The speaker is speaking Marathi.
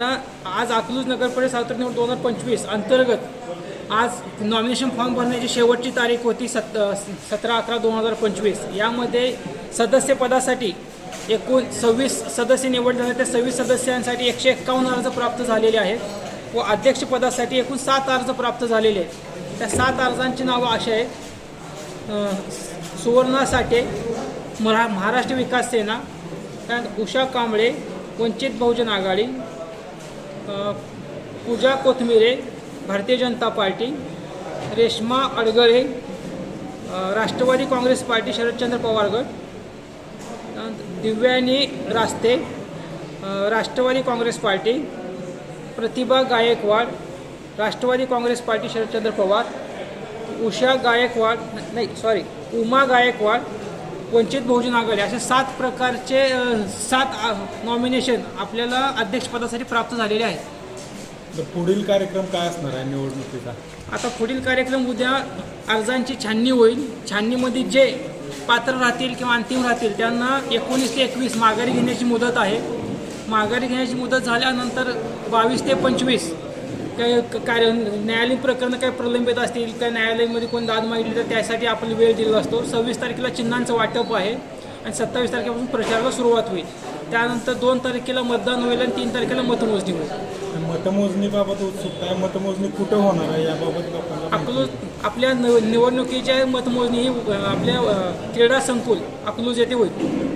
आता आज अकलूज नगर परिषद सार्वत्रिक निवड दोन हजार पंचवीस अंतर्गत आज नॉमिनेशन फॉर्म भरण्याची शेवटची तारीख होती सत सतरा अकरा दोन हजार पंचवीस. यामध्ये सदस्यपदासाठी एकूण सव्वीस सदस्य निवडले झाले. त्या सव्वीस सदस्यांसाठी एकशे एक्कावन्न अर्ज प्राप्त झालेले आहेत व अध्यक्षपदासाठी एकूण सात अर्ज प्राप्त झालेले आहेत. त्या सात अर्जांची नावं अशी आहेत. सुवर्णा साठे महा महाराष्ट्र विकास सेना त्यानंतर Usha Kamble Vanchit Bahujan Aghadi Pooja Kothmire Bharatiya Janata Party Reshma Adagale Rashtravadi Congress Party Sharadchandra Pawar गट Divyani Raste Rashtravadi Congress Party Pratibha Gaikwad Rashtravadi Congress Party Sharadchandra Pawar Usha Gaikwad नाही सॉरी उमा गायकवाड वंचित बहुजन आघाडी असे सात प्रकारचे सात नॉमिनेशन आपल्याला अध्यक्षपदासाठी प्राप्त झालेले आहेत. तर पुढील कार्यक्रम काय असणार आहे निवडणुकीचा? आता पुढील कार्यक्रम उद्या अर्जांची छाननी होईल. छाननीमध्ये जे पात्र राहतील किंवा अंतिम राहतील त्यांना एकोणीस ते एकवीस माघारी घेण्याची मुदत आहे. माघारी घेण्याची मुदत झाल्यानंतर बावीस ते पंचवीस काही क- कार्य न्यायालयीन प्रकरणं काही प्रलंबित असतील काही न्यायालयामध्ये कोण दाद मागितली तर त्यासाठी आपण वेळ दिलेला असतो. सव्वीस तारखेला चिन्हांचं वाटप आहे आणि सत्तावीस तारखेपासून प्रचाराला सुरुवात होईल. त्यानंतर दोन तारखेला मतदान होईल आणि तीन तारखेला मतमोजणी होईल. मतमोजणीबाबत उत्सुकता आहे. मतमोजणी कुठं होणार आहे याबाबत अकलूज आपल्या निव- निवडणुकीच्या मतमोजणी ही आपल्या क्रीडा संकुल अकलूज येथे होईल.